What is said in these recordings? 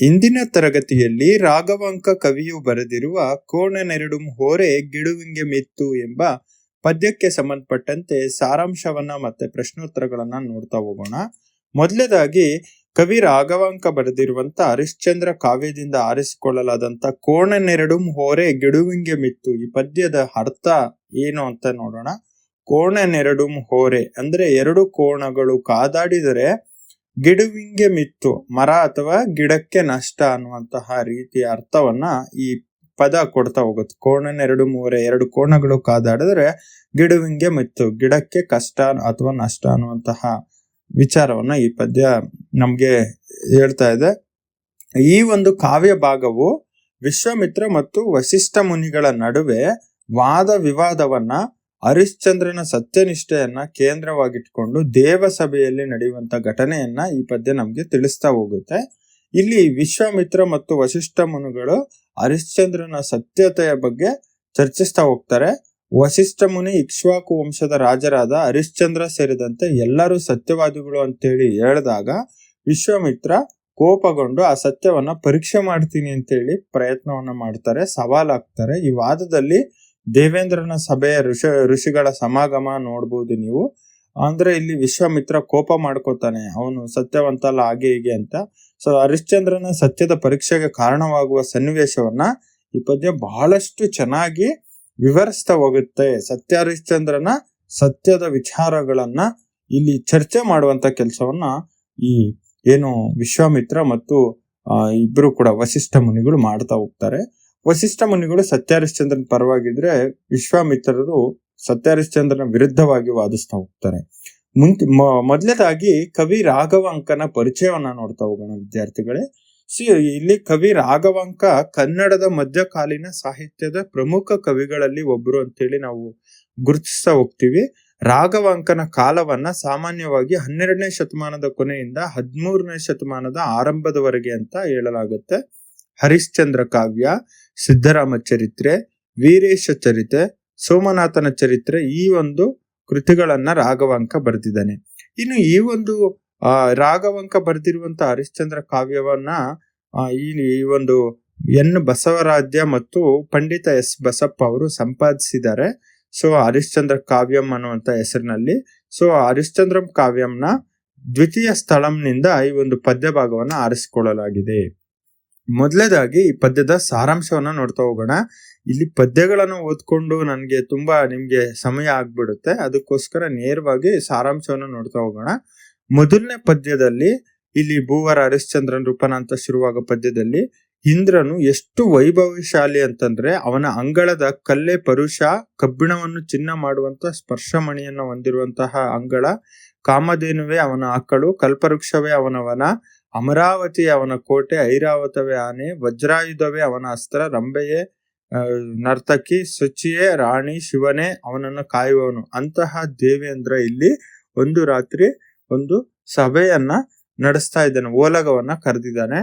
ಇಂದಿನ ತರಗತಿಯಲ್ಲಿ ರಾಘವಾಂಕ ಕವಿಯು ಬರೆದಿರುವ ಕೋಣನೆರಡು ಹೋರೆ ಗಿಡುವಿಂಗೆ ಮಿತ್ತು ಎಂಬ ಪದ್ಯಕ್ಕೆ ಸಂಬಂಧಪಟ್ಟಂತೆ ಸಾರಾಂಶವನ್ನ ಮತ್ತೆ ಪ್ರಶ್ನೋತ್ತರಗಳನ್ನ ನೋಡ್ತಾ ಹೋಗೋಣ. ಮೊದಲನೇದಾಗಿ ಕವಿ ರಾಘವಾಂಕ ಬರೆದಿರುವಂತ ಹರಿಶ್ಚಂದ್ರ ಕಾವ್ಯದಿಂದ ಆರಿಸಿಕೊಳ್ಳಲಾದಂತ ಕೋಣನೆರಡು ಹೋರೆ ಗಿಡುವಿಂಗೆ ಮಿತ್ತು ಈ ಪದ್ಯದ ಅರ್ಥ ಏನು ಅಂತ ನೋಡೋಣ. ಕೋಣನೆರಡು ಹೋರೆ ಅಂದ್ರೆ ಎರಡು ಕೋಣಗಳು ಕಾದಾಡಿದರೆ ಗಿಡುವಿಂಗೆ ಮಿತ್ತು, ಮರ ಅಥವಾ ಗಿಡಕ್ಕೆ ನಷ್ಟ ಅನ್ನುವಂತಹ ರೀತಿಯ ಅರ್ಥವನ್ನ ಈ ಪದ ಕೊಡ್ತಾ ಹೋಗುತ್ತೆ. ಕೋಣನೆರಡು ಮೂರೆ, ಎರಡು ಕೋಣಗಳು ಕಾದಾಡಿದ್ರೆ ಗಿಡುವಿಂಗೆ ಮಿತ್ತು, ಗಿಡಕ್ಕೆ ಕಷ್ಟ ಅಥವಾ ನಷ್ಟ ಅನ್ನುವಂತಹ ವಿಚಾರವನ್ನ ಈ ಪದ್ಯ ನಮ್ಗೆ ಹೇಳ್ತಾ ಇದೆ. ಈ ಒಂದು ಕಾವ್ಯ ಭಾಗವು ವಿಶ್ವಾಮಿತ್ರ ಮತ್ತು ವಸಿಷ್ಠ ಮುನಿಗಳ ನಡುವೆ ವಾದ ವಿವಾದವನ್ನ ಹರಿಶ್ಚಂದ್ರನ ಸತ್ಯನಿಷ್ಠೆಯನ್ನ ಕೇಂದ್ರವಾಗಿಟ್ಕೊಂಡು ದೇವಸಭೆಯಲ್ಲಿ ನಡೆಯುವಂತ ಘಟನೆಯನ್ನ ಈ ಪದ್ಯ ನಮ್ಗೆ ತಿಳಿಸ್ತಾ ಹೋಗುತ್ತೆ. ಇಲ್ಲಿ ವಿಶ್ವಾಮಿತ್ರ ಮತ್ತು ವಶಿಷ್ಠ ಮುನಿಗಳು ಹರಿಶ್ಚಂದ್ರನ ಸತ್ಯತೆಯ ಬಗ್ಗೆ ಚರ್ಚಿಸ್ತಾ ಹೋಗ್ತಾರೆ. ವಶಿಷ್ಠ ಮುನಿ ಇಕ್ಷ್ವಾಕು ವಂಶದ ರಾಜರಾದ ಹರಿಶ್ಚಂದ್ರ ಸೇರಿದಂತೆ ಎಲ್ಲರೂ ಸತ್ಯವಾದಿಗಳು ಅಂತೇಳಿ ಹೇಳಿದಾಗ ವಿಶ್ವಾಮಿತ್ರ ಕೋಪಗೊಂಡು, ಆ ಸತ್ಯವನ್ನ ಪರೀಕ್ಷೆ ಮಾಡ್ತೀನಿ ಅಂತೇಳಿ ಪ್ರಯತ್ನವನ್ನ ಮಾಡ್ತಾರೆ, ಸವಾಲಾಗ್ತಾರೆ. ಈ ವಾದದಲ್ಲಿ ದೇವೇಂದ್ರನ ಸಭೆಯ ಋಷ, ಋಷಿಗಳ ಸಮಾಗಮ ನೋಡ್ಬೋದು ನೀವು. ಅಂದ್ರೆ ಇಲ್ಲಿ ವಿಶ್ವಾಮಿತ್ರ ಕೋಪ ಮಾಡ್ಕೋತಾನೆ. ಅವನು ಸತ್ಯವಂತ ಅಲ್ಲ ಹಾಗೆ ಹೀಗೆ ಅಂತ. ಸೊ ಹರಿಶ್ಚಂದ್ರನ ಸತ್ಯದ ಪರೀಕ್ಷೆಗೆ ಕಾರಣವಾಗುವ ಸನ್ನಿವೇಶವನ್ನ ಈ ಪದ್ಯ ಬಹಳಷ್ಟು ಚೆನ್ನಾಗಿ ವಿವರಿಸ್ತಾ ಹೋಗುತ್ತೆ. ಸತ್ಯ ಹರಿಶ್ಚಂದ್ರನ ಸತ್ಯದ ವಿಚಾರಗಳನ್ನ ಇಲ್ಲಿ ಚರ್ಚೆ ಮಾಡುವಂತ ಕೆಲಸವನ್ನ ಈ ಏನು ವಿಶ್ವಾಮಿತ್ರ ಮತ್ತು ಇಬ್ರು ಕೂಡ ವಸಿಷ್ಠ ಮುನಿಗಳು ಮಾಡ್ತಾ ಹೋಗ್ತಾರೆ. ವಸಿಷ್ಠ ಮುನಿಗಳು ಸತ್ಯಹರಿಶ್ಚಂದ್ರನ ಪರವಾಗಿದ್ರೆ ವಿಶ್ವಾಮಿತ್ರರು ಸತ್ಯಹರಿಶ್ಚಂದ್ರನ ವಿರುದ್ಧವಾಗಿ ವಾದಿಸ್ತಾ ಹೋಗ್ತಾರೆ. ಮುಂಚೆ ಮೊದಲನೇದಾಗಿ ಕವಿ ರಾಘವಾಂಕನ ಪರಿಚಯವನ್ನ ನೋಡ್ತಾ ಹೋಗೋಣ ವಿದ್ಯಾರ್ಥಿಗಳೇ. ಸಿ, ಇಲ್ಲಿ ಕವಿ ರಾಘವಾಂಕ ಕನ್ನಡದ ಮಧ್ಯಕಾಲೀನ ಸಾಹಿತ್ಯದ ಪ್ರಮುಖ ಕವಿಗಳಲ್ಲಿ ಒಬ್ರು ಅಂತೇಳಿ ನಾವು ಗುರುತಿಸ್ತಾ ಹೋಗ್ತೀವಿ. ರಾಘವಾಂಕನ ಕಾಲವನ್ನ ಸಾಮಾನ್ಯವಾಗಿ ಹನ್ನೆರಡನೇ ಶತಮಾನದ ಕೊನೆಯಿಂದ ಹದಿಮೂರನೇ ಶತಮಾನದ ಆರಂಭದವರೆಗೆ ಅಂತ ಹೇಳಲಾಗುತ್ತೆ. ಹರಿಶ್ಚಂದ್ರ ಕಾವ್ಯ ಸಿದ್ದರಾಮ ಚರಿತ್ರೆ, ವೀರೇಶ ಚರಿತೆ ಸೋಮನಾಥನ ಚರಿತ್ರೆ ಈ ಒಂದು ಕೃತಿಗಳನ್ನ ರಾಘವಾಂಕ ಬರೆದಿದ್ದಾನೆ. ಇನ್ನು ಈ ಒಂದು, ಆ, ರಾಘವಂಕ ಬರೆದಿರುವಂತ ಹರಿಶ್ಚಂದ್ರ ಕಾವ್ಯವನ್ನ ಈ ಈ ಒಂದು ಎನ್ ಬಸವರಾಜ್ಯ ಮತ್ತು ಪಂಡಿತ ಎಸ್ ಬಸಪ್ಪ ಅವರು ಸಂಪಾದಿಸಿದ್ದಾರೆ. ಸೊ, ಹರಿಶ್ಚಂದ್ರ ಕಾವ್ಯಂ ಅನ್ನುವಂತ ಹೆಸರಿನಲ್ಲಿ. ಸೊ, ಹರಿಶ್ಚಂದ್ರಂ ಕಾವ್ಯಂನ ದ್ವಿತೀಯ ಸ್ಥಳಂನಿಂದ ಈ ಒಂದು ಪದ್ಯ ಭಾಗವನ್ನು ಆರಿಸಿಕೊಳ್ಳಲಾಗಿದೆ. ಮೊದಲೇದಾಗಿ ಈ ಪದ್ಯದ ಸಾರಾಂಶವನ್ನ ನೋಡ್ತಾ ಹೋಗೋಣ. ಇಲ್ಲಿ ಪದ್ಯಗಳನ್ನು ಓದ್ಕೊಂಡು ನನಗೆ ತುಂಬಾ ನಿಮ್ಗೆ ಸಮಯ ಆಗ್ಬಿಡುತ್ತೆ. ಅದಕ್ಕೋಸ್ಕರ ನೇರವಾಗಿ ಸಾರಾಂಶವನ್ನು ನೋಡ್ತಾ ಹೋಗೋಣ. ಮೊದಲನೇ ಪದ್ಯದಲ್ಲಿ ಇಲ್ಲಿ ಭೂವರ ಹರಿಶ್ಚಂದ್ರನ್ ರೂಪನ ಅಂತ ಶುರುವಾಗ ಪದ್ಯದಲ್ಲಿ ಇಂದ್ರನು ಎಷ್ಟು ವೈಭವಶಾಲಿ ಅಂತಂದ್ರೆ ಅವನ ಅಂಗಳದ ಕಲ್ಲೆ ಪರುಷ ಕಬ್ಬಿಣವನ್ನು ಚಿನ್ನ ಮಾಡುವಂತ ಸ್ಪರ್ಶಮಣಿಯನ್ನು ಹೊಂದಿರುವಂತಹ ಅಂಗಳ ಕಾಮಧೇನುವೆ ಅವನ ಆಕಳು ಕಲ್ಪವೃಕ್ಷವೇ ಅವನವನ ಅಮರಾವತಿ ಅವನ ಕೋಟೆ, ಐರಾವತವೇ ಆನೆ, ವಜ್ರಾಯುಧವೇ ಅವನ ಅಸ್ತ್ರ, ರಂಬೆಯೇ ನರ್ತಕಿ, ಶುಚಿಯೇ, ರಾಣಿ, ಶಿವನೇ ಅವನನ್ನು ಕಾಯುವವನು. ಅಂತಹ ದೇವೇಂದ್ರ ಇಲ್ಲಿ ಒಂದು ರಾತ್ರಿ ಒಂದು ಸಭೆಯನ್ನ ನಡೆಸ್ತಾ ಇದ್ದಾನೆ, ಓಲಗವನ್ನ ಕರೆದಿದ್ದಾನೆ.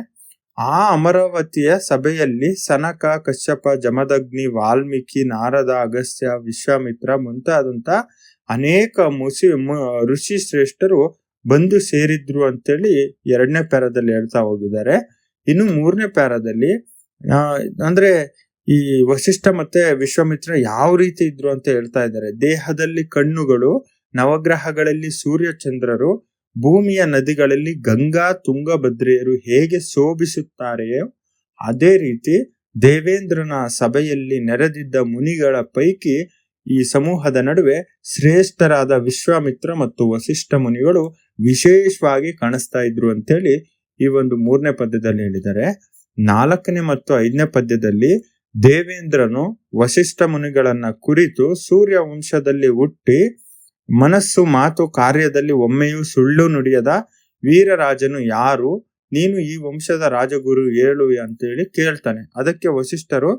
ಆ ಅಮರಾವತಿಯ ಸಭೆಯಲ್ಲಿ ಸನಕ, ಕಶ್ಯಪ, ಜಮದಗ್ನಿ, ವಾಲ್ಮೀಕಿ, ನಾರದ, ಅಗಸ್ತ್ಯ, ವಿಶ್ವಾಮಿತ್ರ ಮುಂತಾದಂತ ಅನೇಕ ಮುಸಿ ಋಷಿ ಶ್ರೇಷ್ಠರು ಬಂದು ಸೇರಿದ್ರು ಅಂತೇಳಿ ಎರಡನೇ ಪ್ಯಾರದಲ್ಲಿ ಹೇಳ್ತಾ ಹೋಗಿದ್ದಾರೆ. ಇನ್ನು ಮೂರನೇ ಪ್ಯಾರದಲ್ಲಿ ಅಂದ್ರೆ ಈ ವಶಿಷ್ಠ ಮತ್ತೆ ವಿಶ್ವಾಮಿತ್ರ ಯಾವ ರೀತಿ ಇದ್ರು ಅಂತ ಹೇಳ್ತಾ ಇದ್ದಾರೆ. ದೇಹದಲ್ಲಿ ಕಣ್ಣುಗಳು, ನವಗ್ರಹಗಳಲ್ಲಿ ಸೂರ್ಯ ಚಂದ್ರರು ಭೂಮಿಯ ನದಿಗಳಲ್ಲಿ ಗಂಗಾ ತುಂಗಭದ್ರೆಯರು ಹೇಗೆ ಶೋಭಿಸುತ್ತಾರೆಯೋ ಅದೇ ರೀತಿ ದೇವೇಂದ್ರನ ಸಭೆಯಲ್ಲಿ ನೆರೆದಿದ್ದ ಮುನಿಗಳ ಪೈಕಿ ಈ ಸಮೂಹದ ನಡುವೆ ಶ್ರೇಷ್ಠರಾದ ವಿಶ್ವಾಮಿತ್ರ ಮತ್ತು ವಸಿಷ್ಠ ಮುನಿಗಳು ವಿಶೇಷವಾಗಿ ಕಾಣಿಸ್ತಾ ಇದ್ರು ಅಂತೇಳಿ ಈ ಒಂದು ಮೂರನೇ ಪದ್ಯದಲ್ಲಿ ಹೇಳಿದ್ದಾರೆ. ನಾಲ್ಕನೇ ಮತ್ತು ಐದನೇ ಪದ್ಯದಲ್ಲಿ ದೇವೇಂದ್ರನು ವಸಿಷ್ಠ ಮುನಿಗಳನ್ನ ಕುರಿತು ಸೂರ್ಯ ವಂಶದಲ್ಲಿ ಹುಟ್ಟಿ ಮನಸ್ಸು ಮಾತು ಕಾರ್ಯದಲ್ಲಿ ಒಮ್ಮೆಯೂ ಸುಳ್ಳು ನುಡಿಯದ ವೀರರಾಜನು ಯಾರು? ನೀನು ಈ ವಂಶದ ರಾಜಗುರು ಹೇಳು ಅಂತೇಳಿ ಕೇಳ್ತಾನೆ. ಅದಕ್ಕೆ ವಸಿಷ್ಠರು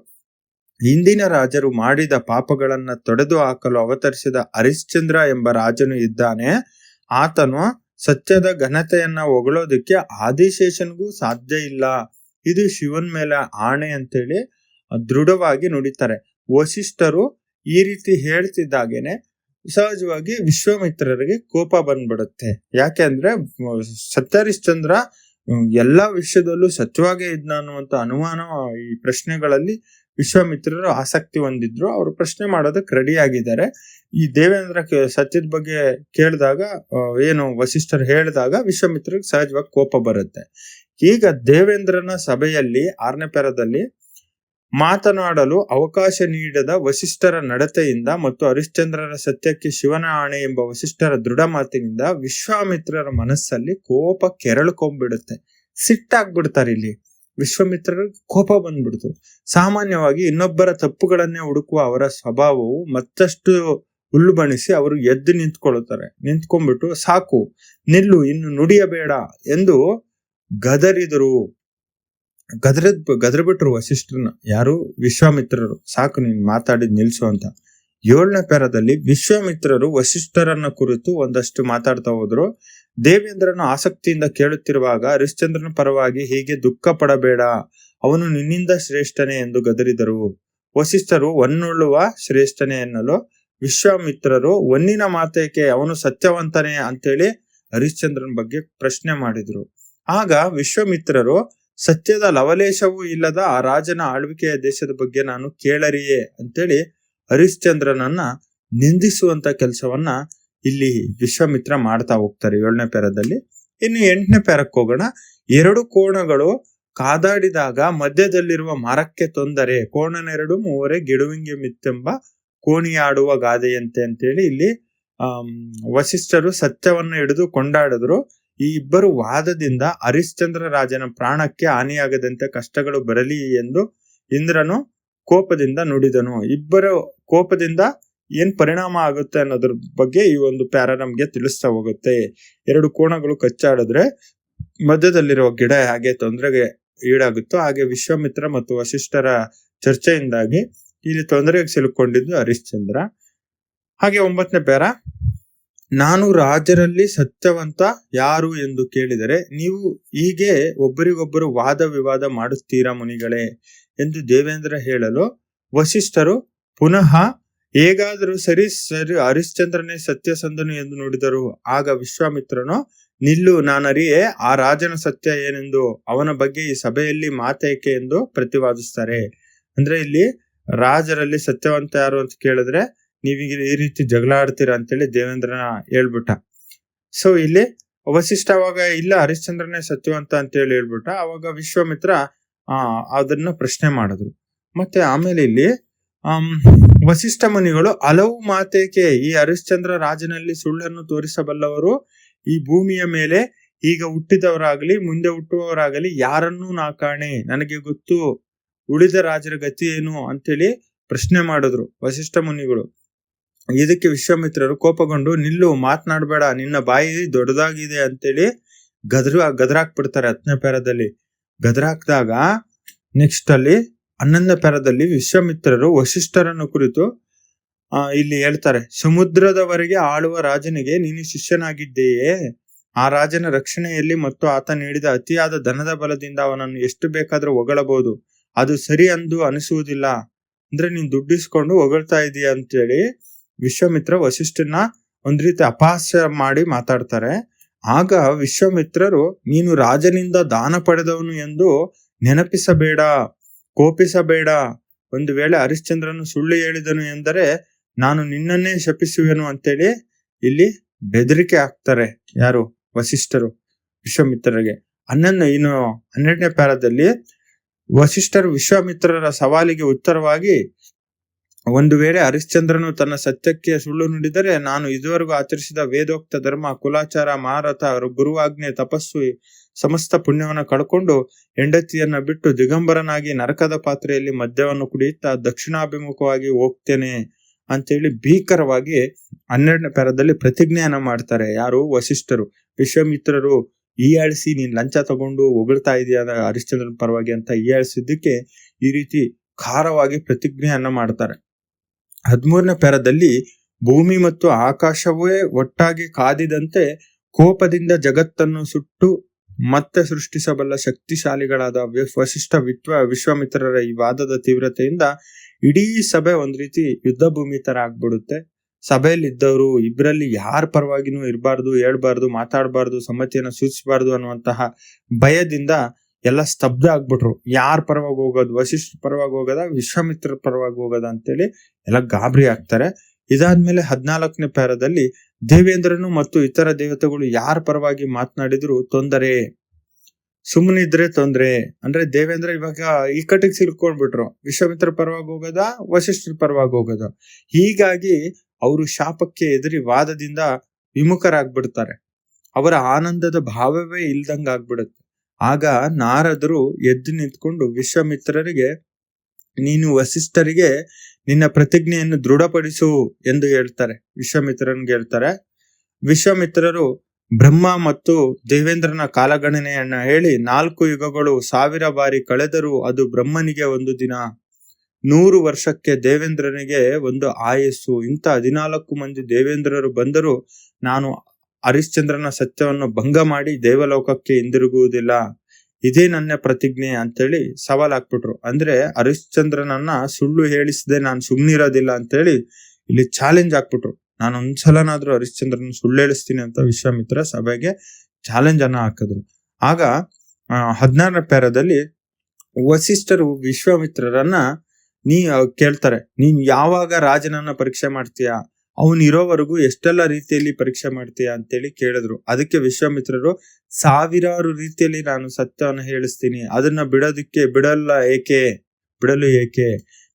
ಹಿಂದಿನ ರಾಜರು ಮಾಡಿದ ಪಾಪಗಳನ್ನ ತೊಡೆದು ಹಾಕಲು ಅವತರಿಸಿದ ಹರಿಶ್ಚಂದ್ರ ಎಂಬ ರಾಜನು ಇದ್ದಾನೆ. ಆತನು ಸತ್ಯದ ಘನತೆಯನ್ನ ಹೊಗಳೋದಕ್ಕೆ ಆದಿಶೇಷನ್ಗೂ ಸಾಧ್ಯ ಇಲ್ಲ. ಇದು ಶಿವನ್ ಮೇಲೆ ಆಣೆ ಅಂತೇಳಿ ದೃಢವಾಗಿ ನುಡಿತಾರೆ. ವಶಿಷ್ಠರು ಈ ರೀತಿ ಹೇಳ್ತಿದ್ದಾಗೇನೆ ಸಹಜವಾಗಿ ವಿಶ್ವಾಮಿತ್ರರಿಗೆ ಕೋಪ ಬಂದ್ಬಿಡುತ್ತೆ. ಯಾಕೆ ಅಂದ್ರೆ, ಸತ್ಯಹರಿಶ್ಚಂದ್ರ ಎಲ್ಲಾ ವಿಷಯದಲ್ಲೂ ಸತ್ಯವಾಗೇ ಇದ್ನ ಅನ್ನುವಂತ ಅನುಮಾನ ಈ ಪ್ರಶ್ನೆಗಳಲ್ಲಿ ವಿಶ್ವಾಮಿತ್ರರು ಆಸಕ್ತಿ ಹೊಂದಿದ್ರು. ಅವರು ಪ್ರಶ್ನೆ ಮಾಡೋದಕ್ಕೆ ರೆಡಿ ಆಗಿದ್ದಾರೆ. ಈ ದೇವೇಂದ್ರ ಸತ್ಯದ ಬಗ್ಗೆ ಕೇಳಿದಾಗ ಏನು ವಸಿಷ್ಠರು ಹೇಳಿದಾಗ ವಿಶ್ವಾಮಿತ್ರರಿಗೆ ಸಹಜವಾಗಿ ಕೋಪ ಬರುತ್ತೆ. ಈಗ ದೇವೇಂದ್ರನ ಸಭೆಯಲ್ಲಿ, ಆರನೇ ಮಾತನಾಡಲು ಅವಕಾಶ ನೀಡದ ವಶಿಷ್ಠರ ನಡತೆಯಿಂದ ಮತ್ತು ಹರಿಶ್ಚಂದ್ರರ ಸತ್ಯಕ್ಕೆ ಶಿವನ ಆಣೆ ಎಂಬ ವಸಿಷ್ಠರ ದೃಢ ಮಾತಿನಿಂದ ವಿಶ್ವಾಮಿತ್ರರ ಮನಸ್ಸಲ್ಲಿ ಕೋಪ ಕೆರಳ್ಕೊಂಡ್ಬಿಡುತ್ತೆ ಸಿಟ್ಟಾಗ್ಬಿಡ್ತಾರೆ ಇಲ್ಲಿ. ವಿಶ್ವಾಮಿತ್ರರ ಕೋಪ ಬಂದ್ಬಿಡ್ತು. ಸಾಮಾನ್ಯವಾಗಿ ಇನ್ನೊಬ್ಬರ ತಪ್ಪುಗಳನ್ನೇ ಹುಡುಕುವ ಅವರ ಸ್ವಭಾವವು ಮತ್ತಷ್ಟು ಉಲ್ಲುಬಣಿಸಿ ಅವರು ಎದ್ದು ನಿಂತ್ಕೊಳ್ಳುತ್ತಾರೆ ನಿಂತ್ಕೊಂಡ್ಬಿಟ್ಟು ಸಾಕು, ನಿಲ್ಲು, ಇನ್ನು ನುಡಿಯಬೇಡ ಎಂದು ಗದರಿದರು. ಗದರದ್ ಬಿಟ್ರು ವಸಿಷ್ಠರನ್ನ ಯಾರು? ವಿಶ್ವಾಮಿತ್ರರು. ಸಾಕು ನೀನ್ ಮಾತಾಡಿದ್ ನಿಲ್ಸು ಅಂತ. ಏಳನೇ ಪ್ಯಾರದಲ್ಲಿ ವಿಶ್ವಾಮಿತ್ರರು ವಸಿಷ್ಠರನ್ನ ಕುರಿತು ಒಂದಷ್ಟು ಮಾತಾಡ್ತಾ ಹೋದ್ರು. ದೇವೇಂದ್ರನು ಆಸಕ್ತಿಯಿಂದ ಕೇಳುತ್ತಿರುವಾಗ ಹರಿಶ್ಚಂದ್ರನ ಪರವಾಗಿ ಹೀಗೆ ದುಃಖ ಪಡಬೇಡ. ಅವನು ನಿನ್ನಿಂದ ಶ್ರೇಷ್ಠನೇ ಎಂದು ಗದರಿದರು. ವಸಿಷ್ಠರು ಒನ್ನುಳ್ಳುವ ಶ್ರೇಷ್ಠನೇ ಎನ್ನಲು ವಿಶ್ವಾಮಿತ್ರರು ಒನ್ನಿನ ಮಾತೇಕೆ ಅವನು ಸತ್ಯವಂತನೇ ಅಂತೇಳಿ ಹರಿಶ್ಚಂದ್ರನ ಬಗ್ಗೆ ಪ್ರಶ್ನೆ ಮಾಡಿದ್ರು. ಆಗ ವಿಶ್ವಾಮಿತ್ರರು ಸತ್ಯದ ಲವಲೇಶವೂ ಇಲ್ಲದ ಆ ರಾಜನ ಆಳ್ವಿಕೆಯ ದೇಶದ ಬಗ್ಗೆ ನಾನು ಕೇಳರಿಯೇ ಅಂತೇಳಿ ಹರಿಶ್ಚಂದ್ರನನ್ನ ನಿಂದಿಸುವಂತ ಕೆಲಸವನ್ನ ಇಲ್ಲಿ ವಿಶ್ವಮಿತ್ರ ಮಾಡ್ತಾ ಹೋಗ್ತಾರೆ. ಏಳನೇ ಪ್ಯಾರದಲ್ಲಿ ಇನ್ನು ಎಂಟನೇ ಪ್ಯಾರಕ್ಕೆ ಹೋಗೋಣ. ಎರಡು ಕೋಣಗಳು ಕಾದಾಡಿದಾಗ ಮಧ್ಯದಲ್ಲಿರುವ ಮರಕ್ಕೆ ತೊಂದರೆ. ಕೋಣನೆರಡು ಮೂವರೆ, ಗಿಡುವಿಂಗೆ ಮಿತ್ತೆಂಬ ಕೋಣಿಯಾಡುವ ಗಾದೆಯಂತೆ ಅಂತೇಳಿ ಇಲ್ಲಿ ವಸಿಷ್ಠರು ಸತ್ಯವನ್ನ ಹಿಡಿದು ಕೊಂಡಾಡಿದ್ರು. ಈ ಇಬ್ಬರು ವಾದದಿಂದ ಹರಿಶ್ಚಂದ್ರ ರಾಜನ ಪ್ರಾಣಕ್ಕೆ ಹಾನಿಯಾಗದಂತೆ ಕಷ್ಟಗಳು ಬರಲಿ ಎಂದು ಇಂದ್ರನು ಕೋಪದಿಂದ ನುಡಿದನು. ಇಬ್ಬರ ಕೋಪದಿಂದ ಏನ್ ಪರಿಣಾಮ ಆಗುತ್ತೆ ಅನ್ನೋದ್ರ ಬಗ್ಗೆ ಈ ಒಂದು ಪ್ಯಾರ ನಮ್ಗೆ ತಿಳಿಸ್ತಾ ಹೋಗುತ್ತೆ. ಎರಡು ಕೋಣಗಳು ಕಚ್ಚಾಡಿದ್ರೆ ಮಧ್ಯದಲ್ಲಿರುವ ಗಿಡ ಹಾಗೆ ತೊಂದರೆಗೆ ಈಡಾಗುತ್ತೋ ಹಾಗೆ ವಿಶ್ವಮಿತ್ರ ಮತ್ತು ವಶಿಷ್ಠರ ಚರ್ಚೆಯಿಂದಾಗಿ ಇಲ್ಲಿ ತೊಂದರೆಗೆ ಸಿಲುಕೊಂಡಿದ್ದು ಹರಿಶ್ಚಂದ್ರ ಹಾಗೆ ಒಂಬತ್ತನೇ ಪ್ಯಾರ ನಾನು ರಾಜರಲ್ಲಿ ಸತ್ಯವಂತ ಯಾರು ಎಂದು ಕೇಳಿದರೆ ನೀವು ಹೀಗೆ ಒಬ್ಬರಿಗೊಬ್ಬರು ವಾದ ವಿವಾದ ಮಾಡುತ್ತೀರಾ ಮುನಿಗಳೇ ಎಂದು ದೇವೇಂದ್ರ ಹೇಳಲು ವಶಿಷ್ಠರು ಪುನಃ ಹೇಗಾದರೂ ಸರಿ ಸರಿ ಹರಿಶ್ಚಂದ್ರನೇ ಸತ್ಯಸಂಧನು ಎಂದು ನುಡಿದರು. ಆಗ ವಿಶ್ವಾಮಿತ್ರನು, ನಿಲ್ಲು, ನಾನರಿಯೇ, ಆ ರಾಜನ ಸತ್ಯ ಏನೆಂದು, ಅವನ ಬಗ್ಗೆ ಈ ಸಭೆಯಲ್ಲಿ ಮಾತೇಕೆ ಎಂದು ಪ್ರತಿವಾದಿಸ್ತಾರೆ. ಅಂದ್ರೆ ಇಲ್ಲಿ ರಾಜರಲ್ಲಿ ಸತ್ಯವಂತ ಯಾರು ಅಂತ ಕೇಳಿದ್ರೆ ನೀವೀಗ ಈ ರೀತಿ ಜಗಳ ಆಡ್ತೀರಾ ಅಂತೇಳಿ ದೇವೇಂದ್ರನ ಹೇಳ್ಬಿಟ್ಟ. ಸೊ ಇಲ್ಲಿ ವಸಿಷ್ಠ ಅವಾಗ ಇಲ್ಲ, ಹರಿಶ್ಚಂದ್ರನೇ ಸತ್ಯವಂತ ಅಂತ ಹೇಳಿ ಹೇಳ್ಬಿಟ್ಟ. ಅವಾಗ ವಿಶ್ವಾಮಿತ್ರ, ಆ, ಅದನ್ನ ಪ್ರಶ್ನೆ ಮಾಡಿದ್ರು. ಮತ್ತೆ ಆಮೇಲೆ ಇಲ್ಲಿ ಆ ವಸಿಷ್ಠ ಮುನಿಗಳು ಹಲವು ಮಾತೇಕೆ ಈ ಹರಿಶ್ಚಂದ್ರ ರಾಜನಲ್ಲಿ ಸುಳ್ಳನ್ನು ತೋರಿಸಬಲ್ಲವರು? ಈ ಭೂಮಿಯ ಮೇಲೆ ಈಗ ಹುಟ್ಟಿದವರಾಗಲಿ, ಮುಂದೆ ಹುಟ್ಟುವವರಾಗಲಿ ಯಾರನ್ನೂ ನಾ ಕಾಣೆ ನನಗೆ ಗೊತ್ತು, ಉಳಿದ ರಾಜರ ಗತಿ ಏನು? ಅಂತೇಳಿ ಪ್ರಶ್ನೆ ಮಾಡಿದ್ರು ವಸಿಷ್ಠ ಮುನಿಗಳು. ಇದಕ್ಕೆ ವಿಶ್ವಾಮಿತ್ರರು ಕೋಪಗೊಂಡು ನಿಲ್ಲು ಮಾತನಾಡಬೇಡ ನಿನ್ನ ಬಾಯಿ ದೊಡ್ಡದಾಗಿದೆ ಅಂತೇಳಿ ಗದ್ರ ಗದರಾಕ್ಬಿಡ್ತಾರೆ ಹತ್ತನೇ ಪ್ಯಾರದಲ್ಲಿ. ಗದರಾಕ್ದಾಗ ನೆಕ್ಸ್ಟ್ ಅಲ್ಲಿ ಹನ್ನೊಂದನೇ ಪ್ಯಾರದಲ್ಲಿ ವಿಶ್ವಾಮಿತ್ರರು ವಶಿಷ್ಠರನ್ನು ಕುರಿತು ಆ, ಇಲ್ಲಿ ಹೇಳ್ತಾರೆ ಸಮುದ್ರದವರೆಗೆ ಆಳುವ ರಾಜನಿಗೆ ನೀನು ಶಿಷ್ಯನಾಗಿದ್ದೀಯೇ? ಆ ರಾಜನ ರಕ್ಷಣೆಯಲ್ಲಿ ಮತ್ತು ಆತ ನೀಡಿದ ಅತಿಯಾದ ಧನದ ಬಲದಿಂದ ಅವನನ್ನು ಎಷ್ಟು ಬೇಕಾದ್ರೂ ಹೊಗಳಬಹುದು. ಅದು ಸರಿ ಅಂದು ಅನಿಸುವುದಿಲ್ಲ. ಅಂದ್ರೆ ನೀನ್ ದುಡ್ಡಿಸ್ಕೊಂಡು ಹೊಗಳ್ತಾ ಇದೀಯ ಅಂತೇಳಿ ವಿಶ್ವಾಮಿತ್ರ ವಸಿಷ್ಠನ ಒಂದ್ ರೀತಿ ಅಪಹಾಸ್ಯ ಮಾಡಿ ಮಾತಾಡ್ತಾರೆ. ಆಗ ವಿಶ್ವಮಿತ್ರರು, ನೀನು ರಾಜನಿಂದ ದಾನ ಪಡೆದವನು ಎಂದು ನೆನಪಿಸಬೇಡ, ಕೋಪಿಸಬೇಡ. ಒಂದು ವೇಳೆ ಹರಿಶ್ಚಂದ್ರನು ಸುಳ್ಳು ಹೇಳಿದನು ಎಂದರೆ ನಾನು ನಿನ್ನನ್ನೇ ಶಪಿಸುವೆನು ಅಂತೇಳಿ ಇಲ್ಲಿ ಬೆದರಿಕೆ ಹಾಕ್ತಾರೆ ಯಾರು? ವಸಿಷ್ಠರು, ವಿಶ್ವಮಿತ್ರರಿಗೆ. ಹನ್ನೊಂದು, ಇನ್ನು ಹನ್ನೆರಡನೇ ಪ್ಯಾರದಲ್ಲಿ ವಸಿಷ್ಠರು ವಿಶ್ವಾಮಿತ್ರರ ಸವಾಲಿಗೆ ಉತ್ತರವಾಗಿ ಒಂದು ವೇಳೆ ಹರಿಶ್ಚಂದ್ರನು ತನ್ನ ಸತ್ಯಕ್ಕೆ ಸುಳ್ಳು ನುಡಿದರೆ ನಾನು ಇದುವರೆಗೂ ಆಚರಿಸಿದ ವೇದೋಕ್ತ ಧರ್ಮ, ಕುಲಾಚಾರ, ಮಾರತ ಗುರುವಾಜ್ಞೆ, ತಪಸ್ಸು, ಸಮಸ್ತ ಪುಣ್ಯವನ್ನು ಕಳ್ಕೊಂಡು ಹೆಂಡತಿಯನ್ನ ಬಿಟ್ಟು ದಿಗಂಬರನಾಗಿ ನರಕದ ಪಾತ್ರೆಯಲ್ಲಿ ಮದ್ಯವನ್ನು ಕುಡಿಯುತ್ತಾ ದಕ್ಷಿಣಾಭಿಮುಖವಾಗಿ ಹೋಗ್ತೇನೆ ಅಂತೇಳಿ ಭೀಕರವಾಗಿ ಹನ್ನೆರಡನೇ ಪ್ಯಾರದಲ್ಲಿ ಪ್ರತಿಜ್ಞೆಯನ್ನ ಮಾಡ್ತಾರೆ. ಯಾರು? ವಸಿಷ್ಠರು. ಈ ಆಳಿಸಿ ನೀನ್ ಲಂಚ ತಗೊಂಡು ಹೊಗಳ್ತಾ ಇದೆಯಾ ಹರಿಶ್ಚಂದ್ರನ ಪರವಾಗಿ ಅಂತ ಹೀಯಾಳಿಸಿದ್ದಕ್ಕೆ ಈ ರೀತಿ ಖಾರವಾಗಿ ಪ್ರತಿಜ್ಞೆಯನ್ನ ಮಾಡ್ತಾರೆ. ಹದಿಮೂರನೇ ಪ್ಯಾರದಲ್ಲಿ ಭೂಮಿ ಮತ್ತು ಆಕಾಶವೇ ಒಟ್ಟಾಗಿ ಕಾದಿದಂತೆ ಕೋಪದಿಂದ ಜಗತ್ತನ್ನು ಸುಟ್ಟು ಮತ್ತೆ ಸೃಷ್ಟಿಸಬಲ್ಲ ಶಕ್ತಿಶಾಲಿಗಳಾದ ವಶಿಷ್ಠ ವಿತ್ವ ವಿಶ್ವ ವಿಶ್ವಾಮಿತ್ರರ ಈ ವಾದದ ತೀವ್ರತೆಯಿಂದ ಇಡೀ ಸಭೆ ಒಂದ್ ರೀತಿ ಯುದ್ಧ ಭೂಮಿ ತರ ಆಗ್ಬಿಡುತ್ತೆ. ಸಭೆಯಲ್ಲಿ ಇದ್ದವರು ಇಬ್ಬರಲ್ಲಿ ಯಾರ ಪರವಾಗಿನೂ ಇರಬಾರ್ದು, ಹೇಳ್ಬಾರ್ದು, ಮಾತಾಡಬಾರ್ದು, ಸಮ್ಮತಿಯನ್ನು ಸೂಚಿಸಬಾರ್ದು ಅನ್ನುವಂತಹ ಭಯದಿಂದ ಎಲ್ಲ ಸ್ತಬ್ಧ ಆಗ್ಬಿಟ್ರು. ಯಾರ ಪರವಾಗಿ ಹೋಗೋದು? ವಶಿಷ್ಠ ಪರವಾಗಿ ಹೋಗೋದ? ವಿಶ್ವಾಮಿತ್ರ ಪರವಾಗಿ ಹೋಗೋದ ಅಂತೇಳಿ ಎಲ್ಲ ಗಾಬರಿ ಆಗ್ತಾರೆ. ಇದಾದ್ಮೇಲೆ ಹದಿನಾಲ್ಕನೇ ಪ್ಯಾರದಲ್ಲಿ ದೇವೇಂದ್ರನು ಮತ್ತು ಇತರ ದೇವತೆಗಳು ಯಾರ ಪರವಾಗಿ ಮಾತನಾಡಿದ್ರು? ತೊಂದರೆ. ಸುಮ್ಮನಿದ್ರೆ ತೊಂದರೆ. ಅಂದ್ರೆ ದೇವೇಂದ್ರ ಇವಾಗ ಇಕ್ಕಟ್ಟಿಗೆ ಸಿಲ್ಕೊಂಡ್ಬಿಟ್ರು ವಿಶ್ವಾಮಿತ್ರ ಪರವಾಗಿ ಹೋಗೋದ? ವಶಿಷ್ಠ ಪರವಾಗಿ ಹೋಗೋದ? ಹೀಗಾಗಿ ಅವರು ಶಾಪಕ್ಕೆ ಎದುರಿ ವಾದದಿಂದ ವಿಮುಖರಾಗ್ಬಿಡ್ತಾರೆ. ಅವರ ಆನಂದದ ಭಾವವೇ ಇಲ್ದಂಗ ಆಗ್ಬಿಡುತ್ತೆ ಆಗ ನಾರದರು ಎದ್ದು ನಿಂತ್ಕೊಂಡು ವಿಶ್ವಾಮಿತ್ರರಿಗೆ, ನೀನು ವಸಿಷ್ಠರಿಗೆ ನಿನ್ನ ಪ್ರತಿಜ್ಞೆಯನ್ನು ದೃಢಪಡಿಸು ಎಂದು ಹೇಳ್ತಾರೆ. ವಿಶ್ವಾಮಿತ್ರನ್ಗೆ ಹೇಳ್ತಾರೆ ವಿಶ್ವಾಮಿತ್ರರು ಬ್ರಹ್ಮ ಮತ್ತು ದೇವೇಂದ್ರನ ಕಾಲಗಣನೆಯನ್ನ ಹೇಳಿ ನಾಲ್ಕು ಯುಗಗಳು ಸಾವಿರ ಬಾರಿ ಕಳೆದರೂ ಅದು ಬ್ರಹ್ಮನಿಗೆ ಒಂದು ದಿನ, ನೂರು ವರ್ಷಕ್ಕೆ ದೇವೇಂದ್ರನಿಗೆ ಒಂದು ಆಯಸ್ಸು. ಇಂಥ ಹದಿನಾಲ್ಕು ಮಂದಿ ದೇವೇಂದ್ರರು ಬಂದರೂ ನಾನು ಹರಿಶ್ಚಂದ್ರನ ಸತ್ಯವನ್ನು ಭಂಗ ಮಾಡಿ ದೇವಲೋಕಕ್ಕೆ ಹಿಂದಿರುಗುವುದಿಲ್ಲ. ಇದೇ ನನ್ನ ಪ್ರತಿಜ್ಞೆ ಅಂತೇಳಿ ಸವಾಲ್ ಹಾಕ್ಬಿಟ್ರು. ಅಂದ್ರೆ ಹರಿಶ್ಚಂದ್ರನನ್ನ ಸುಳ್ಳು ಹೇಳಿಸದೆ ನಾನು ಸುಮ್ನಿರೋದಿಲ್ಲ ಅಂತೇಳಿ ಇಲ್ಲಿ ಚಾಲೆಂಜ್ ಹಾಕ್ಬಿಟ್ರು. ನಾನು ಒಂದ್ಸಲನಾದ್ರೂ ಹರಿಶ್ಚಂದ್ರನ ಸುಳ್ಳು ಹೇಳಿಸ್ತೀನಿ ಅಂತ ವಿಶ್ವಾಮಿತ್ರ ಸಭೆಗೆ ಚಾಲೆಂಜ್ ಅನ್ನ ಹಾಕಿದ್ರು. ಆಗ ಹದಿನಾರನೇ ಪ್ಯಾರದಲ್ಲಿ ವಸಿಷ್ಠರು ವಿಶ್ವಾಮಿತ್ರರನ್ನ ನೀ ಕೇಳ್ತಾರೆ, ನೀನ್ ಯಾವಾಗ ರಾಜನನ್ನ ಪರೀಕ್ಷೆ ಮಾಡ್ತೀಯಾ? ಅವನ್ ಇರೋವರೆಗೂ ಎಷ್ಟೆಲ್ಲ ರೀತಿಯಲ್ಲಿ ಪರೀಕ್ಷೆ ಮಾಡ್ತೀಯ ಅಂತೇಳಿ ಕೇಳಿದ್ರು. ಅದಕ್ಕೆ ವಿಶ್ವಾಮಿತ್ರರು, ಸಾವಿರಾರು ರೀತಿಯಲ್ಲಿ ನಾನು ಸತ್ಯವನ್ನು ಹೇಳಿಸ್ತೀನಿ. ಅದನ್ನ ಬಿಡೋದಕ್ಕೆ ಬಿಡಲ್ಲ ಏಕೆ? ಬಿಡಲು ಏಕೆ?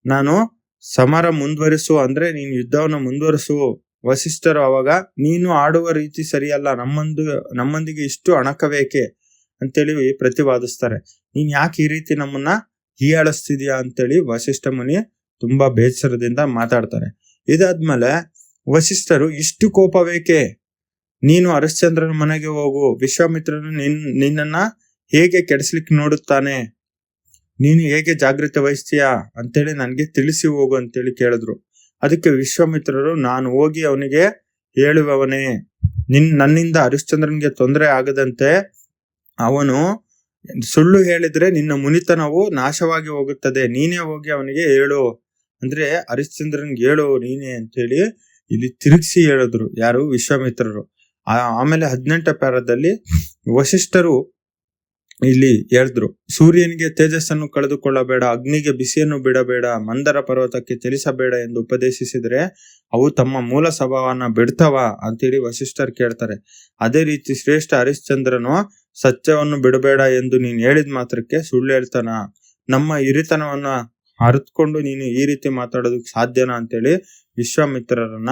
ನಾನು ಸಮರ ಮುಂದುವರಿಸು ಅಂದ್ರೆ ನೀನು ಯುದ್ಧವನ್ನ ಮುಂದುವರಿಸು. ವಸಿಷ್ಠರು ಅವಾಗ, ನೀನು ಆಡುವ ರೀತಿ ಸರಿಯಲ್ಲ. ನಮ್ಮಂದು, ನಮ್ಮಂದಿಗೆ ಇಷ್ಟು ಅಣಕಬೇಕೆ ಅಂತೇಳಿ ಪ್ರತಿವಾದಿಸ್ತಾರೆ. ನೀನ್ ಯಾಕೆ ಈ ರೀತಿ ನಮ್ಮನ್ನ ಹೀಯಾಳಿಸ್ತಿದ್ಯಾ ಅಂತೇಳಿ ವಸಿಷ್ಠ ಮುನಿ ತುಂಬಾ ಬೇಸರದಿಂದ ಮಾತಾಡ್ತಾರೆ. ಇದಾದ್ಮೇಲೆ ವಸಿಷ್ಠರು, ಇಷ್ಟು ಕೋಪ ಬೇಕೆ ನೀನು ಹರಿಶ್ಚಂದ್ರನ ಮನೆಗೆ ಹೋಗು, ವಿಶ್ವಾಮಿತ್ರನು ನಿನ್, ನಿನ್ನನ್ನ ಹೇಗೆ ಕೆಡಿಸ್ಲಿಕ್ಕೆ ನೋಡುತ್ತಾನೆ? ನೀನು ಹೇಗೆ ಜಾಗ್ರತೆ ವಹಿಸ್ತೀಯಾ? ಅಂತೇಳಿ ನನಗೆ ತಿಳಿಸಿ ಹೋಗು ಅಂತೇಳಿ ಕೇಳಿದ್ರು. ಅದಕ್ಕೆ ವಿಶ್ವಾಮಿತ್ರರು, ನಾನು ಹೋಗಿ ಅವನಿಗೆ ಹೇಳುವವನೇ, ನಿನ್, ನನ್ನಿಂದ ಹರಿಶ್ಚಂದ್ರನ್ಗೆ ತೊಂದರೆ ಆಗದಂತೆ ಅವನು ಸುಳ್ಳು ಹೇಳಿದ್ರೆ ನಿನ್ನ ಮುನಿತನವು ನಾಶವಾಗಿ ಹೋಗುತ್ತದೆ. ನೀನೇ ಹೋಗಿ ಅವನಿಗೆ ಹೇಳು. ಅಂದ್ರೆ ಹರಿಶ್ಚಂದ್ರನ್ಗೆ ಹೇಳು ನೀನೇ ಅಂತೇಳಿ ಇಲ್ಲಿ ತಿರುಗಿಸಿ ಹೇಳಿದ್ರು ಯಾರು? ವಿಶ್ವಾಮಿತ್ರರು. ಆಮೇಲೆ ಹದಿನೆಂಟು ಪ್ಯಾರದಲ್ಲಿ ವಶಿಷ್ಠರು ಇಲ್ಲಿ ಹೇಳಿದ್ರು, ಸೂರ್ಯನಿಗೆ ತೇಜಸ್ಸನ್ನು ಕಳೆದುಕೊಳ್ಳಬೇಡ, ಅಗ್ನಿಗೆ ಬಿಸಿಯನ್ನು ಬಿಡಬೇಡ, ಮಂದರ ಪರ್ವತಕ್ಕೆ ಚಲಿಸಬೇಡ ಎಂದು ಉಪದೇಶಿಸಿದ್ರೆ ಅವು ತಮ್ಮ ಮೂಲ ಸ್ವಭಾವನ ಬಿಡ್ತವ? ಅಂತೇಳಿ ವಶಿಷ್ಠರು ಕೇಳ್ತಾರೆ. ಅದೇ ರೀತಿ ಶ್ರೇಷ್ಠ ಹರಿಶ್ಚಂದ್ರನು ಸತ್ಯವನ್ನು ಬಿಡಬೇಡ ಎಂದು ನೀನ್ ಹೇಳಿದ ಮಾತ್ರಕ್ಕೆ ಸುಳ್ಳು ಹೇಳ್ತಾನ? ನಮ್ಮ ಹಿರಿತನವನ್ನ ಅರಿತ್ಕೊಂಡು ನೀನು ಈ ರೀತಿ ಮಾತಾಡೋದಕ್ಕೆ ಸಾಧ್ಯನಾ? ಅಂತೇಳಿ ವಿಶ್ವಾಮಿತ್ರರನ್ನ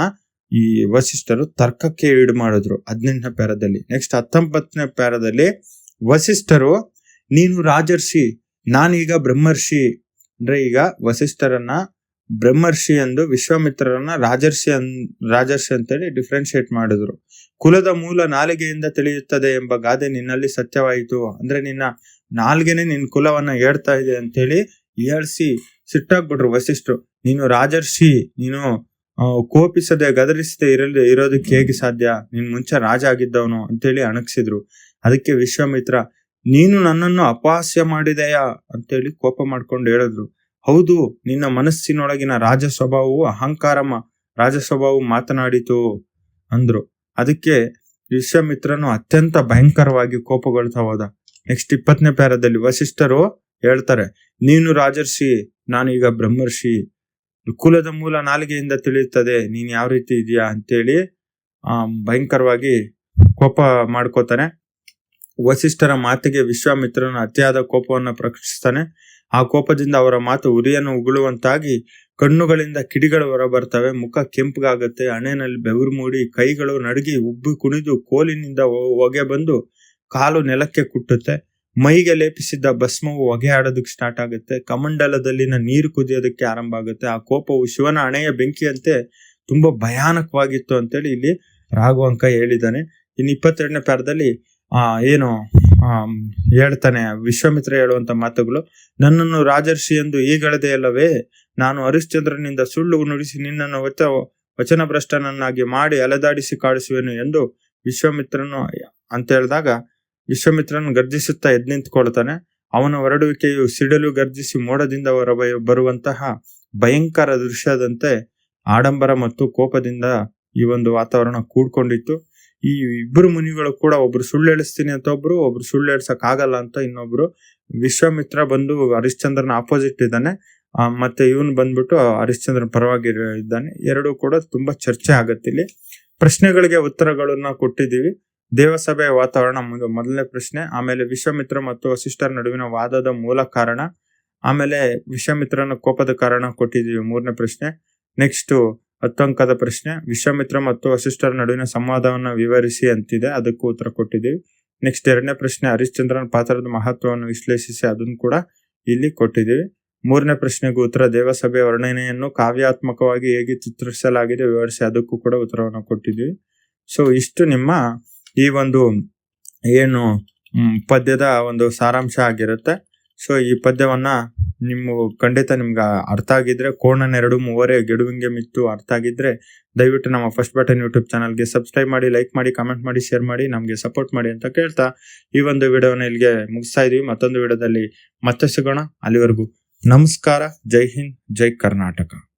ಈ ವಸಿಷ್ಠರು ತರ್ಕಕ್ಕೆ ಈಡು ಮಾಡಿದ್ರು ಹದಿನೆಂಟನೇ ಪ್ಯಾರದಲ್ಲಿ. ನೆಕ್ಸ್ಟ್ ಹತ್ತೊಂಬತ್ತನೇ ಪ್ಯಾರದಲ್ಲಿ ವಸಿಷ್ಠರು, ನೀನು ರಾಜರ್ಷಿ, ನಾನೀಗ ಬ್ರಹ್ಮರ್ಷಿ. ಅಂದ್ರೆ ಈಗ ವಸಿಷ್ಠರನ್ನ ಬ್ರಹ್ಮರ್ಷಿ ಎಂದು ವಿಶ್ವಾಮಿತ್ರರನ್ನ ರಾಜರ್ಷಿ ಅನ್, ರಾಜರ್ಷಿ ಅಂತೇಳಿ ಡಿಫ್ರೆನ್ಶಿಯೇಟ್ ಮಾಡಿದ್ರು. ಕುಲದ ಮೂಲ ನಾಲಿಗೆಯಿಂದ ತಿಳಿಯುತ್ತದೆ ಎಂಬ ಗಾದೆ ನಿನ್ನಲ್ಲಿ ಸತ್ಯವಾಯಿತು. ಅಂದ್ರೆ ನಿನ್ನ ನಾಲ್ಗೆನೆ ನಿನ್ ಕುಲವನ್ನ ಹೇಳ್ತಾ ಇದೆ ಅಂತೇಳಿ ಹೇಳ್ಸಿ ಸಿಟ್ಟಾಗ್ಬಿಟ್ರು ವಸಿಷ್ಠರು. ನೀನು ರಾಜರ್ಷಿ, ನೀನು ಕೋಪಿಸದೆ ಗದರಿಸದೆ ಇರಲಿ, ಇರೋದಕ್ಕೆ ಹೇಗೆ ಸಾಧ್ಯ? ನೀನ್ ಮುಂಚೆ ರಾಜ ಆಗಿದ್ದವನು ಅಂತೇಳಿ ಅಣಕ್ಸಿದ್ರು ಅದಕ್ಕೆ ವಿಶ್ವಾಮಿತ್ರ, ನೀನು ನನ್ನನ್ನು ಅಪಹಾಸ್ಯ ಮಾಡಿದೆಯಾ? ಅಂತೇಳಿ ಕೋಪ ಮಾಡ್ಕೊಂಡು ಹೇಳಿದ್ರು. ಹೌದು, ನಿನ್ನ ಮನಸ್ಸಿನೊಳಗಿನ ರಾಜ ಸ್ವಭಾವವು ಅಹಂಕಾರಮ್ಮ ರಾಜ ಸ್ವಭಾವವು ಮಾತನಾಡಿತು ಅಂದ್ರು. ಅದಕ್ಕೆ ವಿಶ್ವಾಮಿತ್ರನು ಅತ್ಯಂತ ಭಯಂಕರವಾಗಿ ಕೋಪಗೊಳ್ತಾ ಹೋದ. ನೆಕ್ಸ್ಟ್ ಇಪ್ಪತ್ತನೇ ಪ್ಯಾರದಲ್ಲಿ ವಸಿಷ್ಠರು ಹೇಳ್ತಾರೆ, ನೀನು ರಾಜರ್ಷಿ, ನಾನೀಗ ಬ್ರಹ್ಮರ್ಷಿ. ಕುಲದ ಮೂಲ ನಾಲಿಗೆಯಿಂದ ತಿಳಿಯುತ್ತದೆ. ನೀನ್ ಯಾವ ರೀತಿ ಇದೆಯಾ ಅಂತೇಳಿ, ಆ, ಭಯಂಕರವಾಗಿ ಕೋಪ ಮಾಡ್ಕೋತಾನೆ. ವಸಿಷ್ಠರ ಮಾತಿಗೆ ವಿಶ್ವಾಮಿತ್ರನ ಅತಿಯಾದ ಕೋಪವನ್ನು ಪ್ರಕಟಿಸ್ತಾನೆ. ಆ ಕೋಪದಿಂದ ಅವರ ಮಾತು ಉರಿಯನ್ನು ಉಗುಳುವಂತಾಗಿ ಕಣ್ಣುಗಳಿಂದ ಕಿಡಿಗಳು ಹೊರಬರ್ತವೆ. ಮುಖ ಕೆಂಪಗಾಗುತ್ತೆ. ಹಣೆಯಲ್ಲಿ ಬೆವರು ಮೂಡಿ ಕೈಗಳು ನಡುಗಿ ಉಬ್ಬಿ ಕುಣಿದು ಕೋಲಿನಿಂದ ಹೊಗೆ ಬಂದು ಕಾಲು ನೆಲಕ್ಕೆ ಕುಟ್ಟುತ್ತೆ. ಮೈಗೆ ಲೇಪಿಸಿದ್ದ ಭಸ್ಮವು ಹೊಗೆ ಆಡೋದಕ್ಕೆ ಸ್ಟಾರ್ಟ್ ಆಗುತ್ತೆ. ಕಮಂಡಲದಲ್ಲಿನ ನೀರು ಕುದಿಯೋದಕ್ಕೆ ಆರಂಭ ಆಗುತ್ತೆ. ಆ ಕೋಪವು ಶಿವನ ಹಣೆಯ ಬೆಂಕಿಯಂತೆ ತುಂಬಾ ಭಯಾನಕವಾಗಿತ್ತು ಅಂತೇಳಿ ಇಲ್ಲಿ ರಾಘವಂಕ ಹೇಳಿದ್ದಾನೆ. ಇನ್ನು ಇಪ್ಪತ್ತೆರಡನೇ ಪ್ಯಾರದಲ್ಲಿ, ಆ, ಏನು, ಆ, ಹೇಳ್ತಾನೆ, ವಿಶ್ವಮಿತ್ರ ಹೇಳುವಂತ ಮಾತುಗಳು, ನನ್ನನ್ನು ರಾಜರ್ಷಿ ಎಂದು ಈಗಳದೆ ಅಲ್ಲವೇ, ನಾನು ಹರಿಶ್ಚಂದ್ರನಿಂದ ಸುಳ್ಳು ನುಡಿಸಿ ನಿನ್ನನ್ನು ವಚ ವಚನಭ್ರಷ್ಟನನ್ನಾಗಿ ಮಾಡಿ ಅಲೆದಾಡಿಸಿ ಕಾಡಿಸುವೆನು ಎಂದು ವಿಶ್ವಮಿತ್ರನು ಅಂತ ಹೇಳಿದಾಗ ವಿಶ್ವಾಮಿತ್ರನು ಗರ್ಜಿಸುತ್ತಾ ಎದ್ ನಿಂತ್ಕೊಳ್ತಾನೆ. ಅವನ ಹೊರಡುವಿಕೆಯು ಸಿಡಲು ಗರ್ಜಿಸಿ ಮೋಡದಿಂದ ಹೊರ ಬರುವಂತಹ ಭಯಂಕರ ದೃಶ್ಯದಂತೆ ಆಡಂಬರ ಮತ್ತು ಕೋಪದಿಂದ ಈ ಒಂದು ವಾತಾವರಣ ಕೂಡ್ಕೊಂಡಿತ್ತು. ಈ ಇಬ್ಬರು ಮುನಿಗಳು ಕೂಡ ಒಬ್ರು ಸುಳ್ಳು ಅಂತ ಒಬ್ರು ಒಬ್ರು ಸುಳ್ಳು ಆಗಲ್ಲ ಅಂತ ಇನ್ನೊಬ್ರು. ವಿಶ್ವಾಮಿತ್ರ ಬಂದು ಹರಿಶ್ಚಂದ್ರನ ಆಪೋಸಿಟ್ ಇದ್ದಾನೆ. ಮತ್ತೆ ಇವನು ಬಂದ್ಬಿಟ್ಟು ಹರಿಶ್ಚಂದ್ರನ ಪರವಾಗಿ ಇದ್ದಾನೆ. ಎರಡೂ ಕೂಡ ತುಂಬಾ ಚರ್ಚೆ ಆಗತ್ತೆ ಇಲ್ಲಿ. ಪ್ರಶ್ನೆಗಳಿಗೆ ಉತ್ತರಗಳನ್ನ ಕೊಟ್ಟಿದ್ದೀವಿ. ದೇವಸಭೆಯ ವಾತಾವರಣ ಮೊದ- ಮೊದಲನೇ ಪ್ರಶ್ನೆ, ಆಮೇಲೆ ವಿಶ್ವಮಿತ್ರ ಮತ್ತು ವಸಿಷ್ಠರ ನಡುವಿನ ವಾದದ ಮೂಲ ಕಾರಣ, ಆಮೇಲೆ ವಿಶ್ವಮಿತ್ರನ ಕೋಪದ ಕಾರಣ ಕೊಟ್ಟಿದ್ದೀವಿ ಮೂರನೇ ಪ್ರಶ್ನೆ. ನೆಕ್ಸ್ಟ್ ಹತ್ತಂಕದ ಪ್ರಶ್ನೆ, ವಿಶ್ವಮಿತ್ರ ಮತ್ತು ವಸಿಷ್ಠರ ನಡುವಿನ ಸಂವಾದವನ್ನು ವಿವರಿಸಿ ಅಂತಿದೆ, ಅದಕ್ಕೂ ಉತ್ತರ ಕೊಟ್ಟಿದ್ದೀವಿ. ನೆಕ್ಸ್ಟ್ ಎರಡನೇ ಪ್ರಶ್ನೆ, ಹರಿಶ್ಚಂದ್ರನ ಪಾತ್ರದ ಮಹತ್ವವನ್ನು ವಿಶ್ಲೇಷಿಸಿ, ಅದನ್ನು ಕೂಡ ಇಲ್ಲಿ ಕೊಟ್ಟಿದ್ದೀವಿ. ಮೂರನೇ ಪ್ರಶ್ನೆಗೂ ಉತ್ತರ, ದೇವಸಭೆಯ ವರ್ಣನೆಯನ್ನು ಕಾವ್ಯಾತ್ಮಕವಾಗಿ ಹೇಗೆ ಚಿತ್ರಿಸಲಾಗಿದೆ ವಿವರಿಸಿ, ಅದಕ್ಕೂ ಕೂಡ ಉತ್ತರವನ್ನು ಕೊಟ್ಟಿದ್ದೀವಿ. ಸೊ ಇಷ್ಟು ನಿಮ್ಮ ಈ ಒಂದು ಏನು ಪದ್ಯದ ಒಂದು ಸಾರಾಂಶ ಆಗಿರುತ್ತೆ. ಸೊ ಈ ಪದ್ಯವನ್ನ ನಿಮ್ಮ ಖಂಡಿತ ನಿಮ್ಗೆ ಅರ್ಥ ಆಗಿದ್ರೆ ಕೋಣನೆರಡು ಮೂವರೆ, ಗೆಡುವಿಂಗೆ ಮಿತ್ತು ಅರ್ಥ ಆಗಿದ್ರೆ, ದಯವಿಟ್ಟು ನಮ್ಮ ಫಸ್ಟ್ ಬಟನ್ ಯೂಟ್ಯೂಬ್ ಚಾನಲ್ಗೆ ಸಬ್ಸ್ಕ್ರೈಬ್ ಮಾಡಿ ಲೈಕ್ ಮಾಡಿ ಕಮೆಂಟ್ ಮಾಡಿ ಶೇರ್ ಮಾಡಿ, ನಮಗೆ ಸಪೋರ್ಟ್ ಮಾಡಿ ಅಂತ ಕೇಳ್ತಾ ಈ ಒಂದು ವಿಡಿಯೋನ ಇಲ್ಲಿಗೆ ಮುಗಿಸ್ತಾ ಇದೀವಿ. ಮತ್ತೊಂದು ವಿಡಿಯೋದಲ್ಲಿ ಮತ್ತೆ ಸಿಗೋಣ. ಅಲ್ಲಿವರೆಗೂ ನಮಸ್ಕಾರ. ಜೈ ಹಿಂದ್, ಜೈ ಕರ್ನಾಟಕ.